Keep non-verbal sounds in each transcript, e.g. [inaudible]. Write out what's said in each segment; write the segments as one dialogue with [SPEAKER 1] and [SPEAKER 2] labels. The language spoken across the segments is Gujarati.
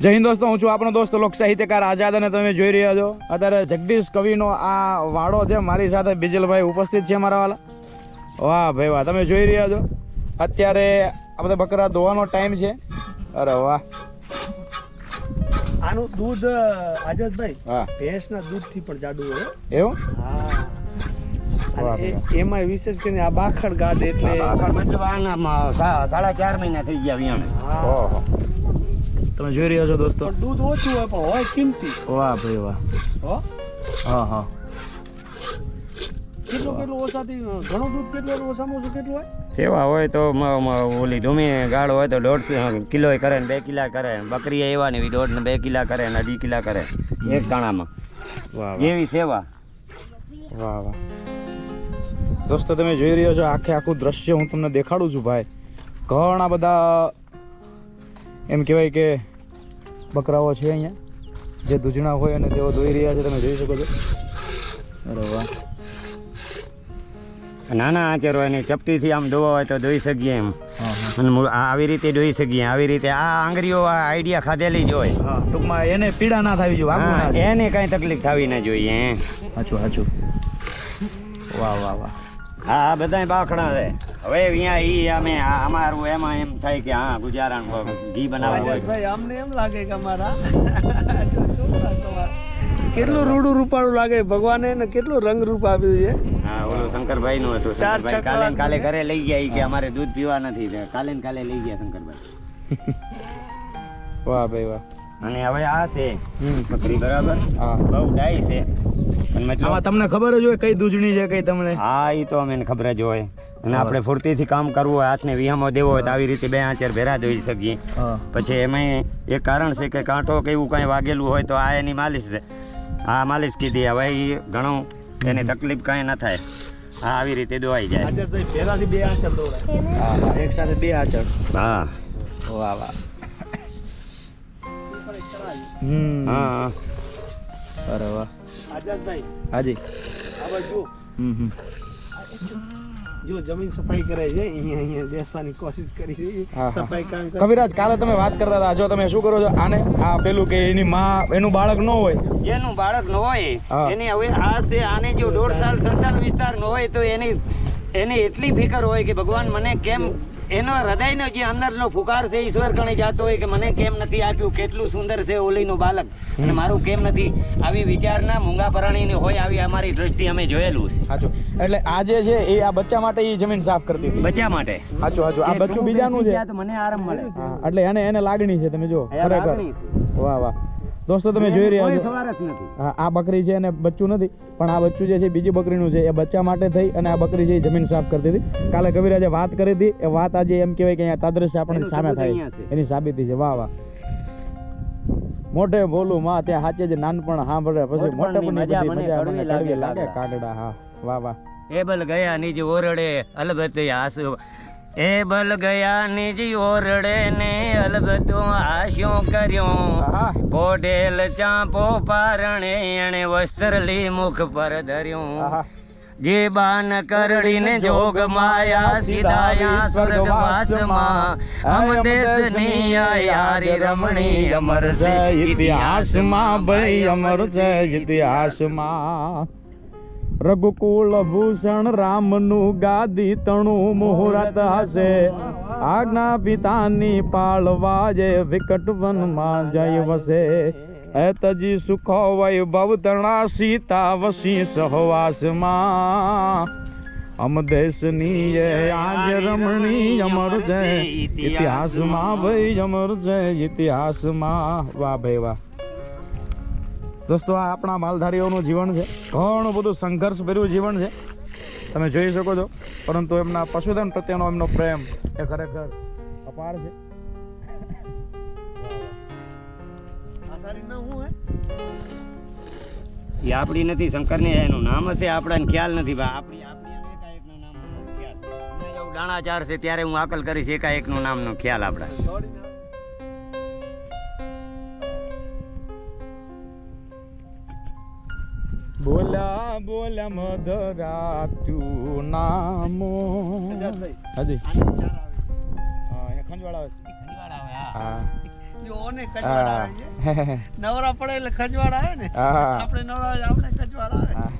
[SPEAKER 1] જય હિન્દ દોસ્તો હું છું આપણો દોસ્ત લોક સાહિત્યકાર આઝાદ અને તમે જોઈ રહ્યા છો. અત્યારે જગદીશ કવિનો આ વાડો છે મારી સાથે બિજલભાઈ ઉપસ્થિત છે મારા વાલા. વાહ ભાઈ વાહ તમે જોઈ રહ્યા છો. અત્યારે આ બધા બકરા ધોવાનો ટાઈમ છે. અરે વાહ.
[SPEAKER 2] આનું દૂધ આઝાદભાઈ
[SPEAKER 1] હા.
[SPEAKER 2] ભેંસના દૂધથી પણ જાડું હોય
[SPEAKER 1] એવું?
[SPEAKER 2] હા. એમાં એમાંય વિશેષ કરીને આ બાખડ ગાદ એટલે
[SPEAKER 3] બાખડ મતલબ આના સાડા ચાર મહિના થઈ ગયા વિયાણે.
[SPEAKER 1] ઓહો. તમે જોઈ રહ્યા છો દોસ્તો?
[SPEAKER 2] દૂધ ઓછું હોય પણ હોય કિંમતી.
[SPEAKER 1] વાહ ભાઈ વાહ.
[SPEAKER 2] હો?
[SPEAKER 1] હા
[SPEAKER 2] કેટલું કેટલું ઓછાથી ઘણું દૂધ કેટલું ઓછામાં ઓછું કેટલું હોય?
[SPEAKER 3] સેવા હોય તો ઓલી ધૂમી ગાળો હોય તો દોઢ કિલો કરે ને બે કિલા કરે. બકરી એવા ને દોઢ ને બે કિલા કરે ને અઢી કિલા કરે એક દાણામાં
[SPEAKER 1] વાહ વાહ.
[SPEAKER 3] સેવા.
[SPEAKER 1] વાહ વાહ. દોસ્તો તમે જોઈ રહ્યો છો આખે આખું દ્રશ્ય હું તમને દેખાડું છું ભાઈ. ઘણા બધા એમ કહેવાય કે બકરાઓ છે અહીંયા. જે દૂધણા હોય અને તેઓ દોઈ રહ્યા છે તમે જોઈ શકો છો. અરે વાહ.
[SPEAKER 3] નાના આચરો હોય ને ચપટીથી આમ દોવા હોય તો દોઈ શકીએ એમ. અને આ આવી રીતે દોઈ શકીએ આવી રીતે આ આંગળીઓ આ આઈડિયા ખાધેલી જ હોય.
[SPEAKER 1] ટૂંકમાં એને પીડા ના થવી જોઈએ.
[SPEAKER 3] એને કાંઈ તકલીફ થવી ના જોઈએ.
[SPEAKER 1] સાચું સાચું. વાહ વાહ વાહ.
[SPEAKER 3] હા આ બધા બાખડા છે. હવે અહીંયા ઈ અમે અમારું એમાં એમ થાય કે હા ગુજારણ ઘી બનાવવું હોય.
[SPEAKER 2] ભાઈ અમને એમ લાગે કે અમારા [laughs] જો છોકરા સવાર. કેટલું રૂડું રૂપાળું લાગે ભગવાને ને કેટલું રંગ રૂપ આપ્યું છે.
[SPEAKER 3] હા ઓલું શંકરભાઈ નું હતું શંકરભાઈ કાલે કાલે ઘરે લઈ ગયા ઈ કે અમારે દૂધ પીવા નથી કાલે ને કાલે લઈ ગયા શંકરભાઈ.
[SPEAKER 1] વાહ ભાઈ વાહ.
[SPEAKER 3] અને હવે આ છે.
[SPEAKER 1] હમ.
[SPEAKER 3] બકરી બરાબર?
[SPEAKER 1] હા.
[SPEAKER 3] બહુ ડાય છે.
[SPEAKER 1] આમાં તમને ખબર જ હોય કઈ દૂધણી છે કઈ તમને.
[SPEAKER 3] હા એ તો અમને ખબર જ હોય. અને આપણે ફૂર્તીથી કામ કરવું હોય હાથને વિહામો દેવો હોય તો આવી રીતે બે આંચર ભેરા જોઈ શકીએ. પછી એમાં એક કારણ છે કે કાંટો કે એવું કાંઈ વાગેલું હોય તો આ એની માલિશ છે. આ માલિશ કીધી હવે એ ઘણું એની તકલીફ કાંઈ ન થાય. હા આવી રીતે દોવાઈ જાય.
[SPEAKER 2] પહેલાથી બે આચર દોડાય
[SPEAKER 1] હા એક સાથે બે આચર
[SPEAKER 3] હા.
[SPEAKER 1] વાહ વાહ. હમ.
[SPEAKER 3] હા.
[SPEAKER 1] અરે વાહ.
[SPEAKER 2] આઝાદભાઈ
[SPEAKER 1] હાજી.
[SPEAKER 2] આ બાજુ
[SPEAKER 1] હમ હમ.
[SPEAKER 2] જો જમીન સફાઈ કરે છે અહીંયા અહીંયા બેસવાની કોશિશ કરી રહી
[SPEAKER 1] હા, હા.
[SPEAKER 2] સફાઈ કામ
[SPEAKER 1] કવિરાજ કાલે તમે વાત કરતા હતા જો તમે શું કરો છો આને આ પેલું કે એની માં એનું બાળક ન હોય.
[SPEAKER 3] જેનું બાળક ન હોય એની હવે આ છે આને જો દોઢ સાલ સંતાન વિસ્તાર ન હોય તો એની એની એટલી ફિકર હોય કે ભગવાન મને કેમ એનો હૃદયનો જે અંદરનો ફુકાર છે ઈશ્વર કણે જાતો હોય કે મને કેમ નથી આપ્યું કેટલું સુંદર છે ઓલીનું બાલક. અને મારું કેમ નથી? આવી વિચારના મૂંગા પરાણીને હોય આવી અમારી દ્રષ્ટિ અમે જોયેલું છે.
[SPEAKER 1] સાચું એટલે આ જે છે એ આ બચ્ચા માટે એ જમીન સાફ કરતી હતી.
[SPEAKER 3] બચ્ચા માટે.
[SPEAKER 1] સાચું સાચું આ બચ્ચું બીજાનું છે.
[SPEAKER 3] મને આરામ મળે.
[SPEAKER 1] એટલે એને એને લાગણી છે તમે જો ખરેખર. વાહ વાહ. દોસ્તો તમે જોઈ રહ્યા છો. આ બકરી છે અને બચ્ચું નથી પણ આ બચ્ચું જે છે બીજી બકરીનું છે. એ બચ્ચા માટે થઈ અને આ બકરી છે એ જમીન સાફ કરતી હતી કાલે કવિરાજે વાત કરી હતી એ વાત આજે એમ કહેવાય કે અહીંયા તાદ્રશ્ય આપણને સામે થાય. એની સાબિતી છે. વાહ વાહ. મોઢે બોલું માં ત્યાં સાચે જ નાનપણ સાંભળે. પછી મોટે પણ
[SPEAKER 3] મજા મને લાગે
[SPEAKER 1] લાગે
[SPEAKER 3] કાગડા.
[SPEAKER 1] કાગડા હા વાહ વાહ.
[SPEAKER 3] ટેબલ ગયા નિજ ઓરડે અલબત્ત આસુ એબલ ગયા નિજ ઓરડે ને અલબત આશ્યો કર્યું. પોઢેલ ચાંપો પારણે એણે વસ્ત્ર લી મુખ પર ધર્યું. જે બાન કરડીને જોગ માયા સીધાયા સ્વર્ગવાસમાં. અમ દેશની યારી રમણી અમર છે
[SPEAKER 1] ઇતિહાસમાં ભાઈ અમર છે ઇતિહાસમાં. રઘુકુળ ભૂષણ રામનું ગાદી તણું મુહૂર્ત હશે. આજ્ઞા પિતાની પાળવા જે વિકટ વનમાં જય વસે એ તજી સુખો વૈભવ તણા સીતા વસી સહવાસમાં. અમ દેશની એ આજ રમણી અમર છે. ઇતિહાસમાં ભાઈ અમર છે. ઇતિહાસમાં વાહ ભાઈ વાહ. દોસ્તો આ આપણા માલધારીઓનું જીવન છે. ઘણું બધું સંઘર્ષ ભર્યું જીવન છે. તમે જોઈ શકો છો. પરંતુ એમના પશુધન પ્રત્યેનો એમનો પ્રેમ એ ખરેખર અપાર છે.
[SPEAKER 2] આસારી ના હું હે?
[SPEAKER 3] એ આપણી નથી શંકરની એનું નામ હશે આપણાને ખ્યાલ નથી ભાઈ આપણી આપણી અને એકાએકનું નામ નથી ખ્યાલ. હમણાં જેવું દાણા છે ત્યારે હું આકલ કરીશ એકાએકનું નામનો ખ્યાલ આપણા.
[SPEAKER 2] દોડીને
[SPEAKER 1] બોલ્યા બોલ્યા મધરાતું નામો હાજી. ખંજવાળ હા.
[SPEAKER 2] નવરા પડે એટલે ખજવાડ આવે ને? આપણે નવરા હોય આપણે ખજવાડ આવે.
[SPEAKER 1] હા.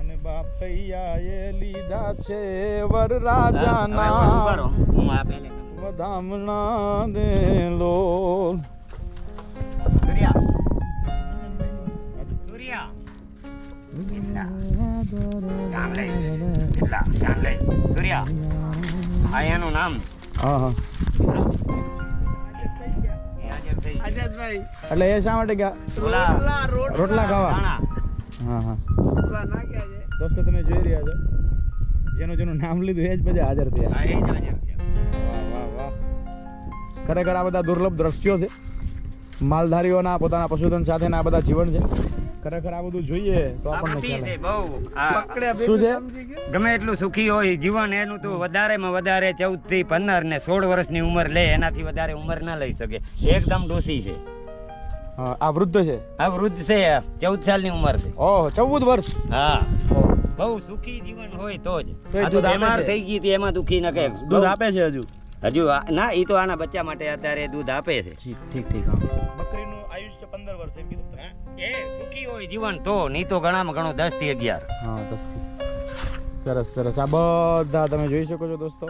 [SPEAKER 1] અને બાપૈયાએ લીધા છે વર
[SPEAKER 3] હું
[SPEAKER 1] વધામણા દે લો
[SPEAKER 3] સૂર્યા આ એનું નામ
[SPEAKER 1] હા હા
[SPEAKER 3] થઈ
[SPEAKER 1] એટલે એ શા માટે ગયા
[SPEAKER 2] રોટલા
[SPEAKER 1] ખાવા હા હા
[SPEAKER 2] રોટલા
[SPEAKER 1] દોસ્તો તમે જોઈ રહ્યા છો જેનું જેનું નામ લીધું એ જ પછી હાજર થયા
[SPEAKER 3] હા, એ જ હાજર થયા.
[SPEAKER 1] વાહ વાહ વાહ ખરેખર આ બધા દુર્લભ દ્રશ્યો છે માલધારીઓના પોતાના પશુધન સાથેના આ બધા જીવન છે ખરેખર આ બધું જોઈએ તો આપણને
[SPEAKER 3] છે બહુ.
[SPEAKER 1] શું છે?
[SPEAKER 2] ભેગું સમજી ગયા?
[SPEAKER 3] ગમે એટલું સુખી હોય જીવન એનું તો વધારેમાં વધારે ચૌદથી પંદર ને સોળ વર્ષની ઉંમર લે એનાથી વધારે ઉંમર ના લઈ શકે. એકદમ ડોસી છે.
[SPEAKER 1] આ વૃદ્ધ છે?
[SPEAKER 3] આ વૃદ્ધ છે ચૌદ સાલની ઉંમર છે.
[SPEAKER 1] ઓહ ચૌદ વર્ષ.
[SPEAKER 3] હા. બહુ સુખી જીવન હોય તો જ.
[SPEAKER 1] તો
[SPEAKER 3] બીમાર થઈ ગઈ હતી એમાં દુખી ન કે
[SPEAKER 1] દૂધ આપે છે હજુ?
[SPEAKER 3] હજુ આ- ના એ તો આના બચ્ચા માટે અત્યારે દૂધ આપે છે.
[SPEAKER 1] ઠીક ઠીક ઠીક
[SPEAKER 3] એ સુખી હોય જીવન તો નહીં તો ઘણામાં ઘણો દસથી અગિયાર.
[SPEAKER 1] હા દસથી સરસ સરસ. આ બધા તમે જોઈ શકો છો દોસ્તો.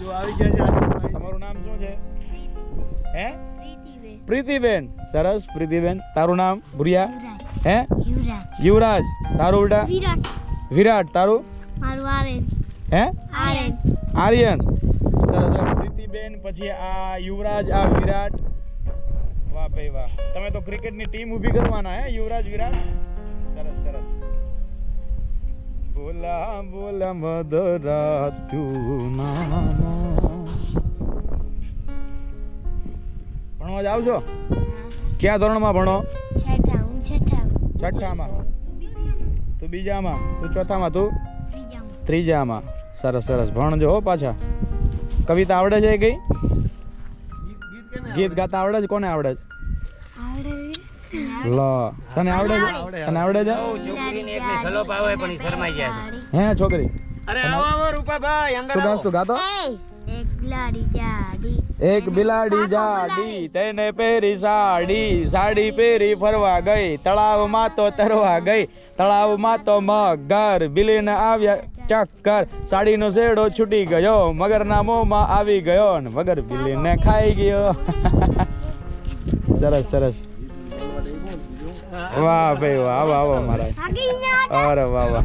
[SPEAKER 2] જો આવી ગયા છે
[SPEAKER 1] તમારું નામ શું છે? હે? પ્રીતિબેન. સરસ પ્રીતિબેન. તારું નામ? ભુરિયા? હે?
[SPEAKER 4] યુવરાજ.
[SPEAKER 1] તારું ઉલટા?
[SPEAKER 4] વિરાટ.
[SPEAKER 1] વિરાટ. તારું?
[SPEAKER 4] મારું આર્યન.
[SPEAKER 1] હે?
[SPEAKER 4] આર્યન.
[SPEAKER 1] આર્યન. સરસ. પ્રીતિબેન પછી આ યુવરાજ આ વિરાટ. ભાઈ વાહ. તમે તો ક્રિકેટની ટીમ ઊભી કરવાના હે યુવરાજ વિરાટ સરસ સરસ. બોલા બોલા મધરા તું ભણવા જાવ છો? કયા ધોરણમાં ભણો?
[SPEAKER 4] છઠ્ઠા હું છઠ્ઠા
[SPEAKER 1] છઠ્ઠામાં. તું બીજામાં? તું ચોથામાં તું?
[SPEAKER 4] ત્રીજામાં.
[SPEAKER 1] સરસ સરસ. ભણજો હો પાછા. કવિતા આવડે છે કઈ?
[SPEAKER 2] ગીત ગીત કેને
[SPEAKER 1] ગીત ગાતા આવડે છે? કોને આવડે છે?
[SPEAKER 4] આવડે
[SPEAKER 1] લ તને આવડે છે? તને આવડે છે?
[SPEAKER 3] છોકરીને એકને સલોપ આવે પણ ઈ શરમાઈ જાય
[SPEAKER 1] હે છોકરી?
[SPEAKER 3] અરે આવો આવો રૂપાભાઈ અંદર
[SPEAKER 1] શું ગાસ
[SPEAKER 3] આવો.
[SPEAKER 1] ગાતો?
[SPEAKER 4] એક બિલાડી જાડી.
[SPEAKER 1] એક બિલાડી જાડી તેને પહેરી સાડી સાડી પહેરી ફરવા ગઈ તળાવમાં તો તરવા ગઈ તળાવમાં તો મગર બિલીને આવ્યા ચક્કર સાડીનો શેડો છૂટી ગયો મગરના મોંમાં આવી ગયો ને મગર બિલીને ખાઈ ગયો. [laughs] સરસ સરસ. વાહ ભાઈ વાહ આવો આવો મારા. અરે વાહ વાહ.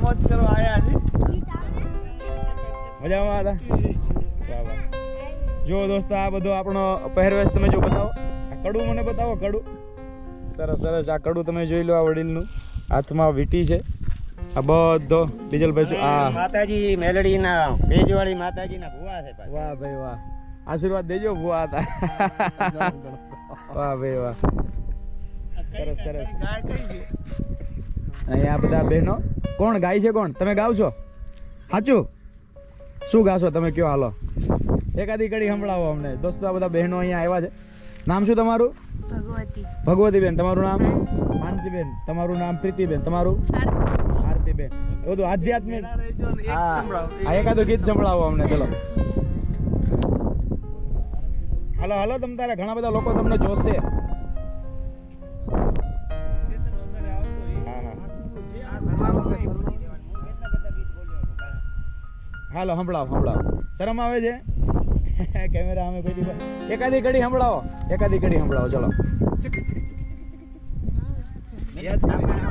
[SPEAKER 1] મજામાં હતા? વાહ વાહ. જો દોસ્તો આ બધો આપણો પહેરવેશ તમે જો બતાવો. કડું મને બતાવો કડું. સરસ સરસ. આ કડું તમે જોઈ લો આ વડીલનું. હાથમાં વીંટી છે. આ બધો ડીજલભાઈ ભાઈ આ.
[SPEAKER 3] માતાજી મેલડીના ભેજવાળી માતાજીના ભુવા છે
[SPEAKER 1] વાહ ભાઈ વાહ. આશીર્વાદ દેજો ભુવા હતા. વાહ ભાઈ વાહ. સરસ સરસ. અહીંયા બધા બહેનો. કોણ ગાય છે કોણ? તમે ગાવ છો સાચું શું ગાશો તમે? કયો હાલો? એકાદી કડી સંભળાવો અમને. દોસ્તો આ બધા બહેનો અહીંયા આવ્યા છે. નામ શું તમારું?
[SPEAKER 4] ભગવતી.
[SPEAKER 1] ભગવતીબેન. તમારું નામ? માનસીબેન. તમારું નામ પ્રીતિબેન. તમારું? આરતીબેન એ બધું આધ્યાત્મિક. હા. એકાદું ગીત સંભળાવો અમને ચલો. હાલો હાલો તમ તારે ઘણા બધા લોકો તમને જોશે. હા હા. હાલો સંભળાવો સંભળાવો. શરમ આવે છે? [laughs] કેમેરા અમે કોઈ દી એકાદી ઘડી સંભળાવો. એકાદી ઘડી સંભળાવો ચલો.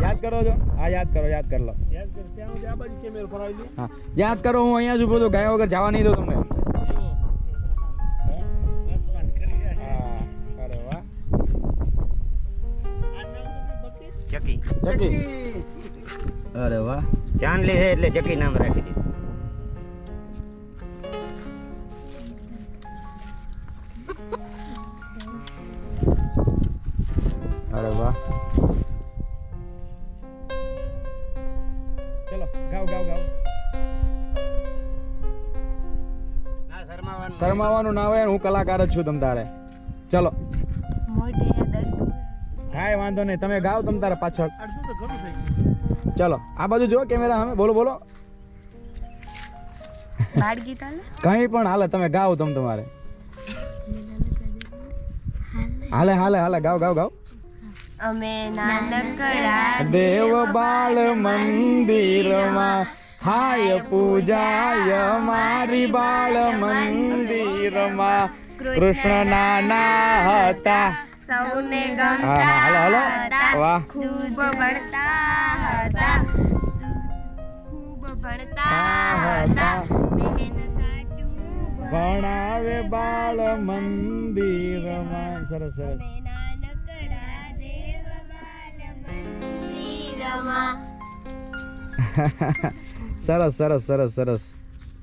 [SPEAKER 1] યાદ કરો છો? હા યાદ કરો યાદ કરી લો.
[SPEAKER 2] યાદ કર
[SPEAKER 1] હા યાદ કરો હું અહીંયા જ ઊભો છું. ગાયા વગર જવા નહીં દઉં તમને.
[SPEAKER 3] ચકી.
[SPEAKER 1] ચકી. અરે વાહ.
[SPEAKER 3] ચાંદલી છે એટલે ચકી નામ રાખી દીધું.
[SPEAKER 1] અરે વાહ. ચલો ગાવ ગાવ ગાવ
[SPEAKER 3] શરમાવાનું
[SPEAKER 1] શરમાવાનું ના હોય હું કલાકાર જ છું તમ તારે. ચલો. કાંઈ વાંધો નહીં તમે ગાવ તમ તારા પાછળ.
[SPEAKER 2] અડધું તો ઘણું થઈ ગયું?
[SPEAKER 1] ચલો આ બાજુ જો કેમેરા સામે બોલો બોલો. કંઈ પણ હાલે તમે ગાવ તમ તમારે. હાલે હાલે હાલે ગાવ ગાવ ગાવ.
[SPEAKER 4] અમે નાનકડા
[SPEAKER 1] દેવ બાળ મંદિરમાં થાય પૂજાય મારી બાળ મંદિરમાં કૃષ્ણ નાના હતા.
[SPEAKER 4] સૌને ગમતા હતા. ખૂબ ભણતા હતા. ખૂબ ભણતા હતા. બહેન સાચું
[SPEAKER 1] ભણાવે બાળ મંદિરમાં. સરસ સરસ. [laughs] સરસ સરસ સરસ સરસ.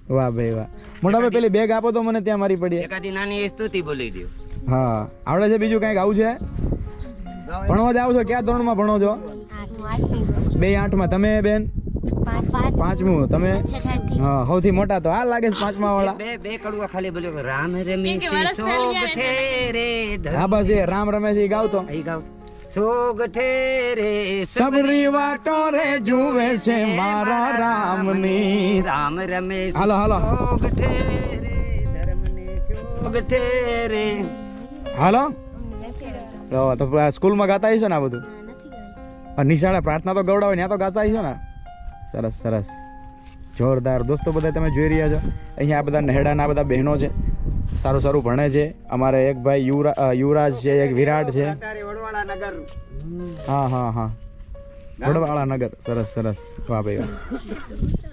[SPEAKER 1] વાહ ભાઈ વાહ. મોટા ભાઈ પેલી બેગ આપો તો મને ત્યાં મારી પડી
[SPEAKER 3] એકાદી નાની સ્તુતિ બોલી દો
[SPEAKER 1] હા. આવડે છે બીજું કંઈક? આવું છે? ભણવા જાવ છો? કયા ધોરણમાં ભણો છો? બે આઠમાં. તમે બેન? પાંચમું. તમે? હા સૌથી મોટા તો આ લાગે છે પાંચમા વાળા
[SPEAKER 3] બે બે કડવા ખાલી બોલ્યો રામ રમે સોગઠે રે
[SPEAKER 1] હા બસ એ રામ રમે છે એ ગાવતો
[SPEAKER 3] એ ગાવ. સોગઠે રે
[SPEAKER 1] સબરી વાટો રે જુએ છે મારા રામની.
[SPEAKER 3] રામ રમે
[SPEAKER 1] હાલો હાલો.
[SPEAKER 3] સોગઠે રે ધર્મને. સોગઠે રે.
[SPEAKER 1] હાલો? તો સ્કૂલમાં ગાતા હશો ને આ બધું? નિશાળે પ્રાર્થના તો ગવડાવે ત્યાં તો ગાતા હશો ને? સરસ સરસ. જોરદાર. દોસ્તો બધા તમે જોઈ રહ્યા છો. અહીંયા આ બધા નહેડાના બધા બહેનો છે. સારું સારું ભણે છે. અમારે એક ભાઈ યુવરા યુવરાજ છે એક વિરાટ છે. હા હા હા. વડવાળા નગર. સરસ સરસ. વાહ ભાઈ વાહ.